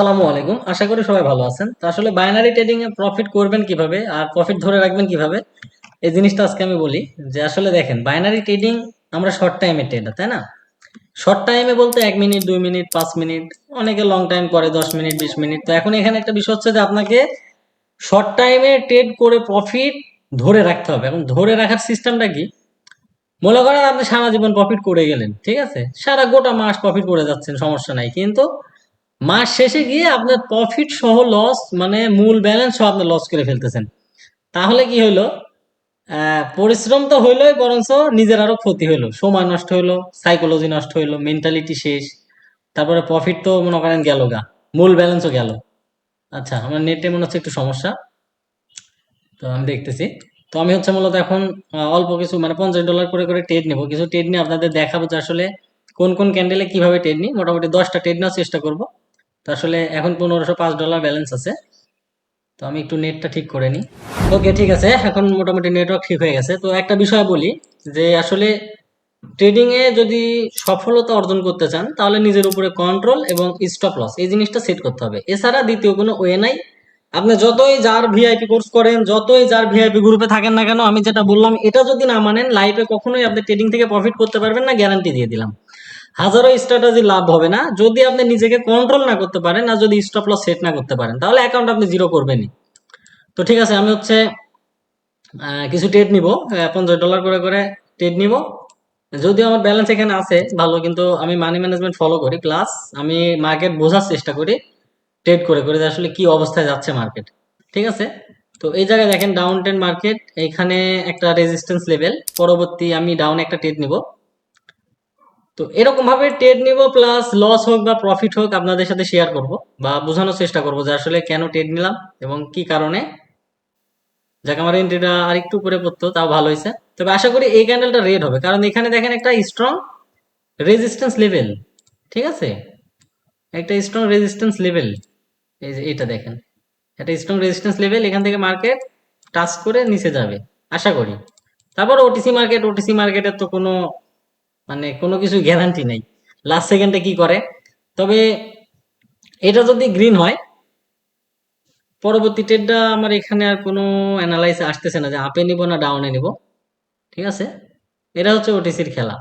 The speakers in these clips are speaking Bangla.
আসসালামু আলাইকুম। আশা করি সবাই ভালো আছেন। তো আসলে বাইনারি ট্রেডিং এ প্রফিট করবেন কীভাবে আর প্রফিট ধরে রাখবেন কীভাবে, এই জিনিসটা আজকে আমি বলি যে আসলে দেখেন বাইনারি ট্রেডিং আমরা শর্ট টাইমে ট্রেডার তাই না? শর্ট টাইমে বলতে এক মিনিট দুই মিনিট পাঁচ মিনিট অনেকে লং টাইম করে, দশ মিনিট বিশ মিনিট তো এখন এখানে একটা বিষয় হচ্ছে যে আপনাকে শর্ট টাইমে ট্রেড করে প্রফিট ধরে রাখতে হবে। এবং ধরে রাখার সিস্টেমটা কি? মনে করেন আপনি সারা জীবন প্রফিট করে গেলেন, ঠিক আছে? সারা গোটা মাস প্রফিট করে যাচ্ছেন, সমস্যা নাই। কিন্তু মাস শেষে গিয়ে আপনার প্রফিট সহ লস মানে মূল ব্যালেন্স সহ আপনি লস করে ফেলতেছেন। তাহলে কি আহ, পরিশ্রম তো হইলোই বরঞ্চ নিজের আরও ক্ষতি হইল। সময় নষ্ট হইল সাইকোলজি নষ্ট হইল মেন্টালিটি শেষ। তারপরে প্রফিট তো মনে করেন গেল গা মূল ব্যালেন্সও গেল। আচ্ছা আমার নেটে মনে হচ্ছে একটু সমস্যা। তো আমি দেখতেছি। তো আমি হচ্ছে মূলত এখন অল্প কিছু মানে পঞ্চাশ ডলার করে করে ট্রেড নেব। কিছু ট্রেড নিয়ে আপনাদের দেখাবো যে আসলে কোন কোন ক্যান্ডেলে কীভাবে ট্রেড নিই। মোটামুটি দশটা ট্রেড নেওয়ার চেষ্টা করব। আসলে এখন পনেরোশো পাঁচ ডলার ব্যালেন্স আছে। তো আমি একটু নেটটা ঠিক করে নিই। ওকে ঠিক আছে। এখন মোটামুটি নেটওয়ার্ক ঠিক হয়ে গেছে। তো একটা বিষয় বলি, যে আসলে ট্রেডিংয়ে যদি সফলতা অর্জন করতে চান, তাহলে নিজের উপরে কন্ট্রোল এবং স্টপ লস এই জিনিসটা সেট করতে হবে। এছাড়া দ্বিতীয় কোনো ওয়ে নাই। আপনি যতই যার ভিআইপি কোর্স করেন, যতই যার ভিআইপি গ্রুপে থাকেন না কেন, আমি যেটা বললাম, এটা যদি না মানেন লাইফে কখনোই আপনি ট্রেডিং থেকে প্রফিট করতে পারবেন না গ্যারান্টি দিয়ে দিলাম। হাজারো স্ট্র্যাটেজি লাভ হবে না। যদি আপনি নিজেকে কন্ট্রোল না করতে পারেন আর যদি স্টপ লস সেট না করতে পারেন, তাহলে অ্যাকাউন্ট আপনি জিরো করবেনই। তো ঠিক আছে, আমি হচ্ছে কিছু ট্রেড নিব পঞ্চাশ ডলার করে করে ট্রেড নিব। যদিও আমার ব্যালেন্স এখানে আছে, ভালো, কিন্তু আমি মানি ম্যানেজমেন্ট ফলো করি। প্লাস আমি মার্কেট বোঝার চেষ্টা করি ট্রেড করে করে আসলে কি অবস্থায় যাচ্ছে মার্কেট ঠিক আছে? তো এই জায়গায় দেখেন ডাউন টেন মার্কেট এইখানে একটা রেজিস্ট্যান্স লেভেল পরবর্তী আমি ডাউন একটা ট্রেড নিব। তো এরকম ভাবে ট্রেড নিব প্লাস লস হোক বা প্রফিট হোক, আপনাদের সাথে শেয়ার করব বা বোঝানোর চেষ্টা করব যে আসলে কেন ট্রেড নিলাম এবং কি কারণে। যাকে, আমার এন্ট্রিটা আর একটু উপরে পড়তো, তাও ভালো হয়েছে। তবে আশা করি এই ক্যান্ডেলটা রেড হবে, কারণ এখানে দেখেন একটা স্ট্রং রেজিস্ট্যান্স লেভেল ঠিক আছে? একটা স্ট্রং রেজিস্ট্যান্স লেভেল এই যে এটা দেখেন। একটা স্ট্রং রেজিস্ট্যান্স লেভেল এখান থেকে মার্কেট টাচ করে নিচে যাবে, আশা করি। তারপর ওটিসি মার্কেট ওটিসি মার্কেটের তো কোনো মানে কোনো কিছু গ্যারান্টি নেই। লাস্ট সেকেন্ডে কি করে? তবে এটা যদি গ্রিন হয়, পরবর্তী ট্রেডটা আমার এখানে আর কোনো অ্যানালাইস আসতেছে না যে আপে নিব না ডাউনে নিব। ঠিক আছে? এটা হচ্ছে ওটিসির খেলা।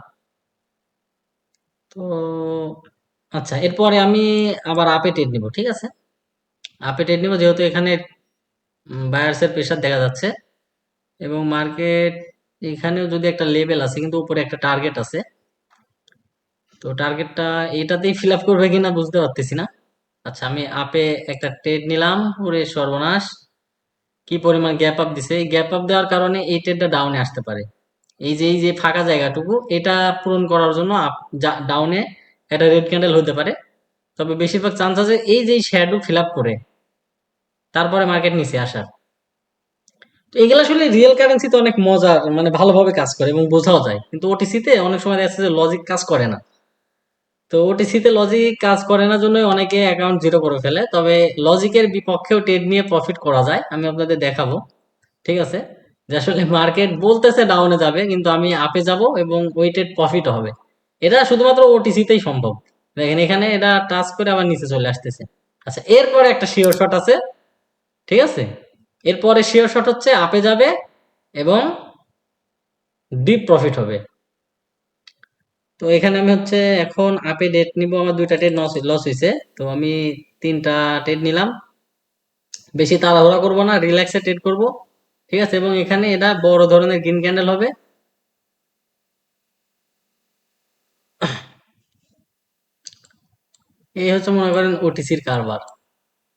তো আচ্ছা এরপরে আমি আবার আপে ট্রেড নিব, ঠিক আছে? আপে ট্রেড নিব যেহেতু এখানে বায়ার্সের প্রেশার দেখা যাচ্ছে। এবং মার্কেট এখানেও যদি একটা লেভেল আছে, কিন্তু উপরে একটা টার্গেট আছে তো টার্গেটটা এটাতেই ফিল আপ করবে কিনা বুঝতে পারতেছি না। আচ্ছা আমি আপে একটা ট্রেড নিলাম, ওরে সর্বনাশ। কি পরিমাণ গ্যাপ আপ দিছে? এই গ্যাপ আপ দেওয়ার কারণে এই ট্রেডটা ডাউনে আসতে পারে। এই যে এই যে ফাঁকা জায়গাটুকু, এটা পূরণ করার জন্য ডাউনে একটা রেড ক্যান্ডেল হতে পারে। তবে বেশিরভাগ চান্স আছে এই যে শ্যাডো ফিল আপ করে, তারপরে মার্কেট নিচে আসার। তো এগুলো আসলে রিয়েল কারেন্সিতে অনেক মজার মানে ভালোভাবে কাজ করে এবং বোঝাও যায়। কিন্তু ওটিসিতে অনেক সময় দেখা যাচ্ছে যে লজিক কাজ করে না। তো ওটিসিতে লজিক কাজ করে না জন্যই অনেকে অ্যাকাউন্ট জিরো করে ফেলে। তবে লজিকের বিপক্ষেও ট্রেড নিয়ে প্রফিট করা যায়, আমি আপনাদের দেখাবো। ঠিক আছে? যে আসলে মার্কেট বলতেছে ডাউনে যাবে, কিন্তু আমি আপে যাব এবং ওই ট্রেড প্রফিট হবে। এটা শুধুমাত্র ওটিসিতেই সম্ভব। দেখেন, এখানে এটা টাচ করে আবার নিচে চলে আসতেছে। আচ্ছা এরপরে একটা শিওর শট আছে। ঠিক আছে? এরপরে শিওর শট হচ্ছে আপে যাবে এবং ডিপ প্রফিট হবে। তো এখানে আমি হচ্ছে এখন আপে ডেট নিব, আমার দুইটা ট্রেড লস হয়েছে তো আমি তিনটা ট্রেড নিলাম। বেশি তাড়াহুড়া করব না রিল্যাক্সে ট্রেড করব। ঠিক আছে? এবং এখানে এটা বড় ধরনের গ্রিন ক্যান্ডেল হবে। এই হচ্ছে মনে করেন ওটিসির কারবার।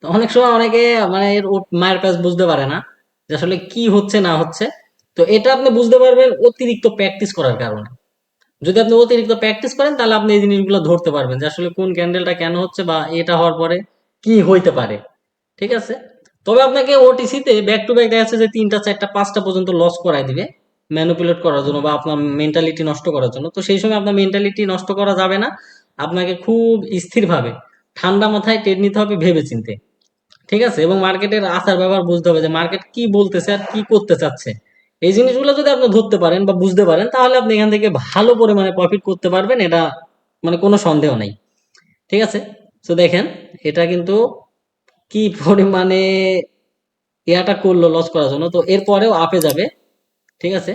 তো অনেক সময় অনেকে মানে এর মায়ের কাজ বুঝতে পারে না যে আসলে কি হচ্ছে, না হচ্ছে। তো এটা আপনি বুঝতে পারবেন অতিরিক্ত প্র্যাকটিস করার কারণে। যদি আপনি অতিরিক্ত প্র্যাকটিস করেন, তাহলে আপনি এই জিনিসগুলো ধরতে পারবেন যে আসলে কোন ক্যান্ডেলটা কেন হচ্ছে বা এটা হওয়ার পরে কি হইতে পারে। ঠিক আছে? তবে আপনাকে ওটিসিতে ব্যাক টু ব্যাক দেখা যাচ্ছে যে তিনটা, চারটা, পাঁচটা পর্যন্ত লস করাই দিবে ম্যানুপুলেট করার জন্য বা আপনার মেন্টালিটি নষ্ট করার জন্য। তো সেই সময় আপনার মেন্টালিটি নষ্ট করা যাবে না। আপনাকে খুব স্থিরভাবে ঠান্ডা মাথায় ট্রেড নিতে হবে ভেবে চিনতে ঠিক আছে? এবং মার্কেটের আচার ব্যবহার বুঝতে হবে যে মার্কেট কি বলতেছে আর কি করতে চাচ্ছে। এই জিনিসগুলো যদি আপনি ধরতে পারেন বা বুঝতে পারেন, তাহলে আপনি এখান থেকে ভালো পরিমাণে প্রফিট করতে পারবেন, এটা মানে কোনো সন্দেহ নেই। ঠিক আছে? তো দেখেন, এটা কিন্তু কি পরিমাণে ইয়াটা করল লস করার জন্য। তো এরপরেও আপে যাবে। ঠিক আছে?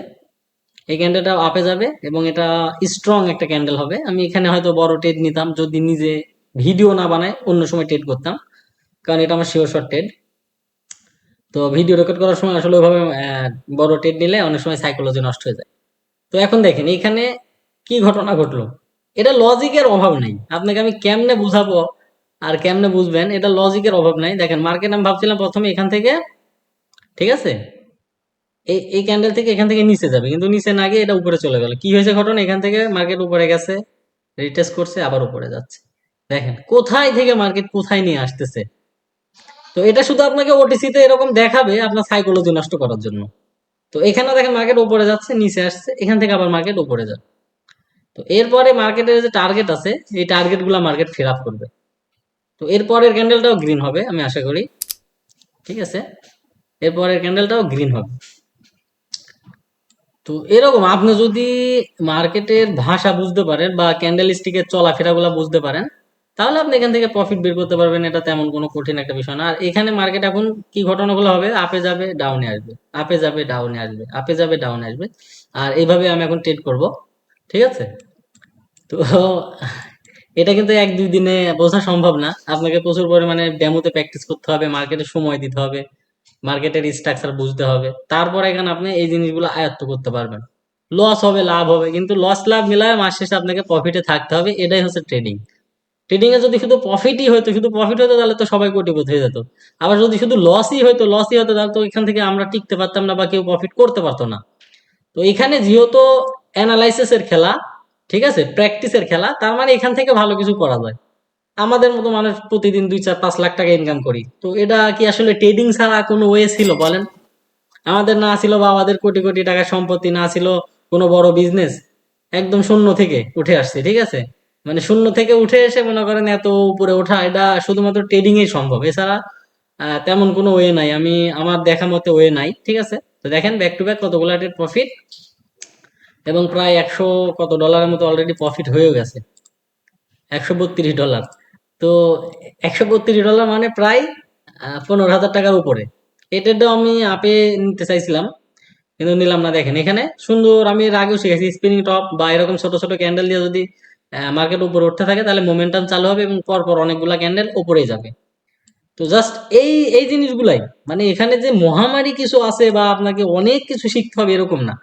এই ক্যান্ডেলটাও আপে যাবে এবং এটা স্ট্রং একটা ক্যান্ডেল হবে। আমি এখানে হয়তো বড় ট্রেড নিতাম, যদি নিজে ভিডিও না বানায়, অন্য সময় ট্রেড করতাম। কারণ এটা আমার শিওর শর্ট ট্রেড তো ভিডিও রেকর্ড করার সময় আসলে ওইভাবে বড় ট্রেড নিলে অনেক সময় সাইকোলজি নষ্ট হয়ে যায়। তো এখন দেখেন এখানে কি ঘটনা ঘটলো? এটা লজিকের অভাব নাই। আপনাকে আমি কেমনে বুঝাবো আর কেমনে বুঝবেন? এটা লজিকের অভাব নাই। দেখেন মার্কেট আমি ভাবছিলাম প্রথমে এখান থেকে, ঠিক আছে? এই এই ক্যান্ডেল থেকে এখান থেকে নিচে যাবে, কিন্তু নিচে না গিয়ে এটা উপরে চলে গেল। কি হয়েছে ঘটনা? এখান থেকে মার্কেট উপরে গেছে রিটেস্ট করছে, আবার উপরে যাচ্ছে। দেখেন, কোথায় থেকে মার্কেট কোথায় নিয়ে আসতেছে? তো এটা শুধু আপনাকে ওটিসি তে এরকম দেখাবে আপনার সাইকোলজি নষ্ট করার জন্য। তো এখানে দেখেন মার্কেট উপরে যাচ্ছে, নিচে আসছে, এখান থেকে আবার মার্কেট উপরে যাবে। তো এরপরে মার্কেটের যে টার্গেট আছে, এই টার্গেটগুলা মার্কেট ফিল আপ করবে। তো এরপরের ক্যান্ডেলটাও গ্রিন হবে, আমি আশা করি। ঠিক আছে? এরপরের ক্যান্ডেলটাও গ্রিন হবে। তো এরকম আপনি যদি মার্কেটের ভাষা বুঝতে পারেন বা ক্যান্ডেল স্টিকের চলাফেরাগুলো বুঝতে পারেন তাহলে আপনি এখান থেকে প্রফিট বের করতে পারবেন, এটা তেমন কোনো কঠিন একটা বিষয় না। আর এখানে মার্কেট এখন কি ঘটনাগুলো হবে? আপে যাবে ডাউনে আসবে। আপে যাবে ডাউনে আসবে। আপে যাবে ডাউনে আসবে। আর এইভাবে আমি এখন ট্রেড করব, ঠিক আছে? তো এটা কিন্তু এক দুই দিনে বোঝা সম্ভব না। আপনাকে প্রচুর পরিমাণে ডেমোতে প্র্যাকটিস করতে হবে মার্কেটে সময় দিতে হবে মার্কেটের স্ট্রাকচার বুঝতে হবে। তারপর এখানে আপনি এই জিনিসগুলো আয়ত্ত করতে পারবেন। লস হবে, লাভ হবে। কিন্তু লস লাভ মিলায় মাস শেষে আপনাকে প্রফিটে থাকতে হবে। এটাই হচ্ছে ট্রেডিং ট্রেডিং এ যদি শুধু প্রফিটই হতো শুধু প্রফিট হতো তাহলে তো সবাই কোটিপতি হয়ে যেত। আবার যদি শুধু লসই হতো লসই হতো তাহলে তো এখান থেকে আমরা টিকতে পারতাম না বা কেউ প্রফিট করতে পারতো না। তো এখানে যেহেতু অ্যানালাইসিসের খেলা, ঠিক আছে? প্র্যাকটিসের খেলা, তার মানে এখান থেকে ভালো কিছু করা যায়। আমাদের মতো মানুষ প্রতিদিন দুই চার পাঁচ লাখ টাকা ইনকাম করি। তো এটা কি আসলে ট্রেডিং ছাড়া কোনো ওয়ে ছিল, বলেন? আমাদের না ছিল বা আমাদের কোটি কোটি টাকা সম্পত্তি না ছিল কোনো বড় বিজনেস একদম শূন্য থেকে উঠে আসছে, ঠিক আছে? মানে শূন্য থেকে উঠে এসে মনে করেন এত উপরে ওঠা, এটা শুধুমাত্র ট্রেডিং সম্ভব। এছাড়া তেমন কোনো ওয়ে নাই। আমি, আমার দেখা মতে ওয়ে নাই, ঠিক আছে? তো দেখেন ব্যাক টু ব্যাক কতগুলো প্রফিট এবং প্রায় একশো কত ডলারের মতো অলরেডি প্রফিট হয়েও গেছে। একশো বত্রিশ ডলার তো একশো বত্রিশ ডলার মানে প্রায় পনেরো হাজার টাকার উপরে। এটাও আমি আপে নিতে চাইছিলাম, কিন্তু নিলাম না। দেখেন, এখানে সুন্দর, আমি এর আগেও শিখেছি স্পিনিং টপ বা এরকম ছোট ছোট ক্যান্ডেল দিয়ে যদি মার্কেট উপরে উঠতে থাকে, তাহলে মোমেন্টাম চালু হবে এবং পরপর অনেকগুলা ক্যান্ডেল উপরেই যাবে। তো জাস্ট এই এই জিনিসগুলাই মানে এখানে যে মহামারী কিছু আছে বা আপনাকে অনেক কিছু শিখতে হবে এরকম না।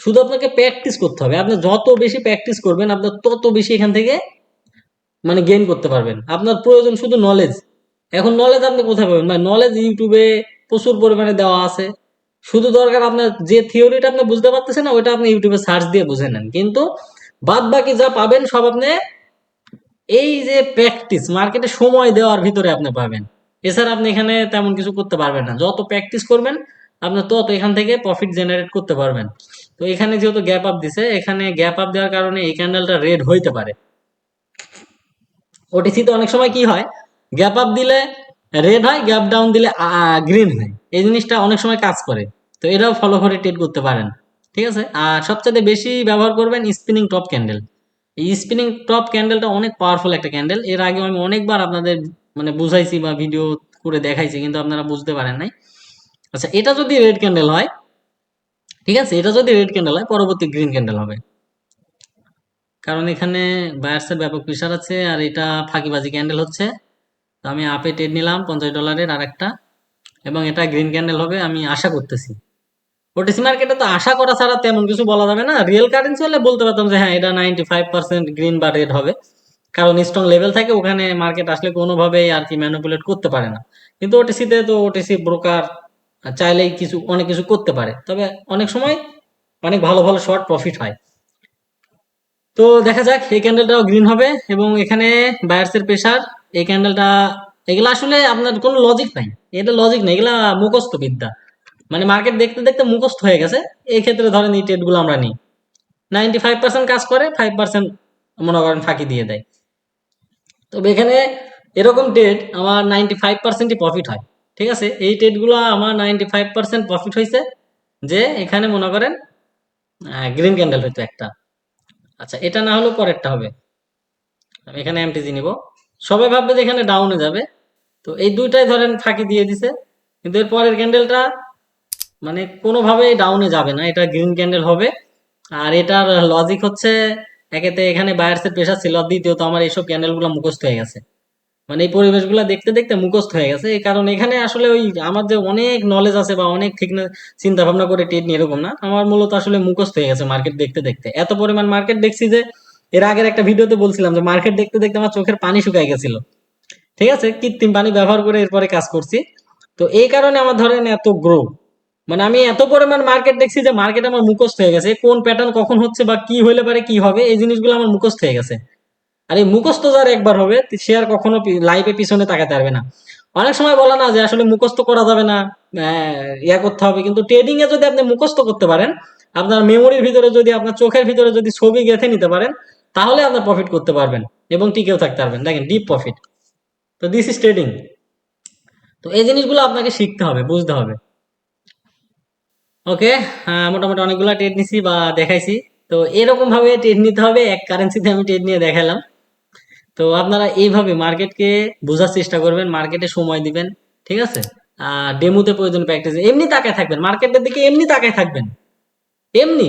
শুধু আপনাকে প্র্যাকটিস করতে হবে। আপনি যত বেশি প্র্যাকটিস করবেন আপনার তত বেশি এখান থেকে মানে গেইন করতে পারবেন। আপনার প্রয়োজন শুধু নলেজ এখন নলেজ আপনি কোথায় পাবেন? মানে নলেজ ইউটিউবে প্রচুর পরিমাণে দেওয়া আছে। শুধু দরকার আপনার যে থিওরিটা আপনি বুঝতে পারতেছেন না, ওইটা আপনি ইউটিউবে সার্চ দিয়ে বুঝে নেন। কিন্তু বাদ বাকি যা পাবেন সব আপনি এই যে প্র্যাকটিস মার্কেটে সময় দেওয়ার ভিতরে আপনি পাবেন। এছাড়া আপনি এখানে তেমন কিছু করতে পারবেন না। যত প্র্যাকটিস করবেন, আপনি তত এখান থেকে প্রফিট জেনারেট করতে পারবেন। তো এখানে যেহেতু গ্যাপ আপ দিছে, এখানে গ্যাপ আপ দেওয়ার কারণে এই ক্যান্ডেলটা রেড হইতে পারে। ওটিসিতে অনেক সময় কি হয়? গ্যাপ আপ দিলে রেড হয় গ্যাপ ডাউন দিলে গ্রিন হয়। এই জিনিসটা অনেক সময় কাজ করে। তো এটাও ফলো করে ট্রেড করতে পারেন। ঠিক আছে? আর সবচেয়ে বেশি ব্যবহার করবেন স্পিনিং টপ ক্যান্ডেল এই স্পিনিং টপ ক্যান্ডেলটা অনেক পাওয়ারফুল একটা ক্যান্ডেল এর আগে আমি অনেকবার আপনাদের মানে বুঝাইছি বা ভিডিও করে দেখাইছি, কিন্তু আপনারা বুঝতে পারেন নাই। আচ্ছা এটা যদি রেড ক্যান্ডেল হয়, ঠিক আছে? এটা যদি রেড ক্যান্ডেল হয়, পরবর্তী গ্রিন ক্যান্ডেল হবে। কারণ এখানে বায়ার্সের ব্যাপক প্রেশার আছে, আর এটা ফাঁকিবাজি ক্যান্ডেল হচ্ছে। তো আমি আপে ট্রেড নিলাম, পঞ্চাশ ডলারের আর একটা এবং এটা গ্রিন ক্যান্ডেল হবে, আমি আশা করতেছি। ওটিসি মার্কেটে তো আশা করা ছাড়া তেমন কিছু বলা যাবে না। রিয়েল কারেন্সি হলে বলতে পারতাম যে হ্যাঁ এটা নাইনটি ফাইভ পার্সেন্ট গ্রিন বা রেড হবে। কারণ স্ট্রং লেভেল থাকে, ওখানে মার্কেট আসলে কোনোভাবেই আর কি ম্যানুপুলেট করতে পারে না। কিন্তু ওটিসিতে তো ওটিসি ব্রোকার চাইলেই কিছু, অনেক কিছু করতে পারে। তবে অনেক সময় অনেক ভালো ভালো শর্ট প্রফিট হয়। তো দেখা যাক, এই ক্যান্ডেলটাও গ্রিন হবে এবং এখানে বায়ার্সের প্রেশার এই ক্যান্ডেলটা এগুলা আসলে আপনার কোনো লজিক নাই। এটা লজিক নেই, এগুলা মুখস্থ বিদ্যা মানে মার্কেট দেখতে দেখতে মুখস্থ হয়ে গেছে। এই ক্ষেত্রে ধরেন এই ট্রেডগুলো আমরা নিই। নাইনটি ফাইভ পার্সেন্ট কাজ করে ফাইভ পার্সেন্ট মনে করেন ফাঁকি দিয়ে দেয়। তবে এখানে এরকম ট্রেড আমার নাইনটি ফাইভ পার্সেন্টই প্রফিট হয়। ঠিক আছে? এই ট্রেডগুলো আমার নাইনটি ফাইভ পার্সেন্ট প্রফিট হয়েছে যে এখানে মনে করেন গ্রিন ক্যান্ডেল হইতো একটা। আচ্ছা এটা না হলেও পরেরটা হবে। আমি এখানে এমটিজি নিব। সবাই ভাববে যে এখানে ডাউনে যাবে। তো এই দুইটাই ধরেন ফাঁকি দিয়ে দিছে। কিন্তু এর পরের ক্যান্ডেলটা মানে কোনোভাবেই ডাউনে যাবে না, এটা গ্রিন ক্যান্ডেল হবে। আর এটার লজিক হচ্ছে, একেতে এখানে বায়ার্সের প্রেশার ছিল দ্বিতীয়ত আমার এইসব ক্যান্ডেলগুলো মুখস্থ হয়ে গেছে। মানে এই পরিবেশগুলো দেখতে দেখতে মুখস্থ হয়ে গেছে, এই কারণ এখানে আসলে ওই আমার যে অনেক নলেজ আছে বা অনেক ঠিক চিন্তা ভাবনা করে ট্রেড নিয়ে এরকম না, আমার মূলত আসলে মুখস্থ হয়ে গেছে মার্কেট দেখতে দেখতে। এত পরিমাণ মার্কেট দেখছি যে, এর আগের একটা ভিডিওতে বলছিলাম যে মার্কেট দেখতে দেখতে আমার চোখের পানি শুকায় গেছিল। ঠিক আছে? কৃত্রিম পানি ব্যবহার করে এরপরে কাজ করছি। তো এই কারণে আমার ধরেন এত গ্রো মানে আমি এত পরিমাণ মার্কেট দেখছি যে মার্কেট আমার মুখস্থ হয়ে গেছে, কোন প্যাটার্ন কখন হচ্ছে বা কি হইলে পারে, কি হবে, এই জিনিসগুলো আমার মুখস্থ হয়ে গেছে। আর এই মুখস্থ যার একবার হবে, সে আর কখনো লাইফে পিছনে তাকাতে পারবে না। অনেক সময় বলা না যে আসলে মুখস্থ করা যাবে না ইয়া করতে হবে, কিন্তু ট্রেডিং এ যদি আপনি মুখস্থ করতে পারেন, আপনার মেমোরির ভিতরে যদি, আপনার চোখের ভিতরে যদি ছবি গেঁথে নিতে পারেন, তাহলে আপনার প্রফিট করতে পারবেন এবং টিকেও থাকতে পারবেন। দেখেন ডিপ প্রফিট তো দিস ইজ ট্রেডিং তো এই জিনিসগুলো আপনাকে শিখতে হবে, বুঝতে হবে। ওকে মোটামুটি অনেকগুলো ট্রেড নিছি বা দেখাইছি। তো এরকম ভাবে ট্রেড নিতে হবে, এক কারেন্সিতে আমি ট্রেড নিয়ে দেখালাম তো আপনারা এইভাবে মার্কেটকে বোঝার চেষ্টা করবেন মার্কেটে সময় দিবেন, ঠিক আছে? আর ডেমোতে প্রয়োজন প্র্যাকটিস এমনি তাকায় থাকবেন মার্কেটের দিকে এমনি তাকায় থাকবেন। এমনি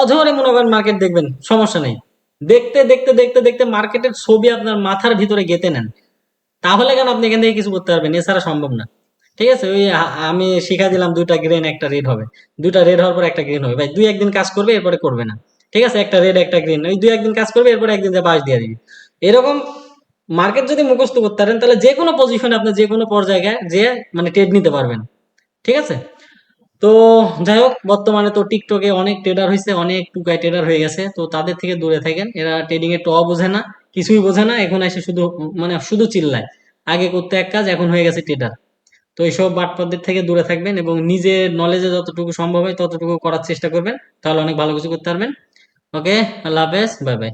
অঝরে মনে করেন মার্কেট দেখবেন, সমস্যা নেই। দেখতে দেখতে দেখতে দেখতে মার্কেটের ছবি আপনার মাথার ভিতরে গেতে নেন। তাহলে কেন আপনি এখান থেকে কিছু করতে পারবেন? এছাড়া সম্ভব না। ঠিক আছে, ওই আমি শিখা দিলাম দুইটা গ্রেন একটা রেড হবে। দুইটা রেড হওয়ার পর একটা গ্রেন হবে। ভাই, দুই একদিন কাজ করবে, এরপরে করবে না। ঠিক আছে, একটা রেড একটা গ্রিন ওই দুই একদিন কাজ করবে, এরপরে একদিন যা বাস দিয়ে দিবি। এরকম মার্কেট যদি মুখস্থ করতে পারেন, তাহলে যে কোনো পজিশনে আপনি যে কোনো পর্যায়ে যে মানে ট্রেড নিতে পারবেন। ঠিক আছে? তো যাই হোক, বর্তমানে তো টিকটকে অনেক ট্রেডার হয়েছে অনেক টুকাই ট্রেডার হয়ে গেছে। তো তাদের থেকে দূরে থাকেন। এরা ট্রেডিং এর ট বোঝে না, কিছুই বোঝে না। এখন এসে শুধু মানে শুধু চিল্লায়। আগে করতে এক কাজ, এখন হয়ে গেছে ট্রেডার তো এইসব বাটপাদের থেকে দূরে থাকবেন এবং নিজের নলেজে যতটুকু সম্ভব হয় ততটুকু করার চেষ্টা করবেন। তাহলে অনেক ভালো কিছু করতে পারবেন। ওকে আল্লাহ হাফেজ। Bye bye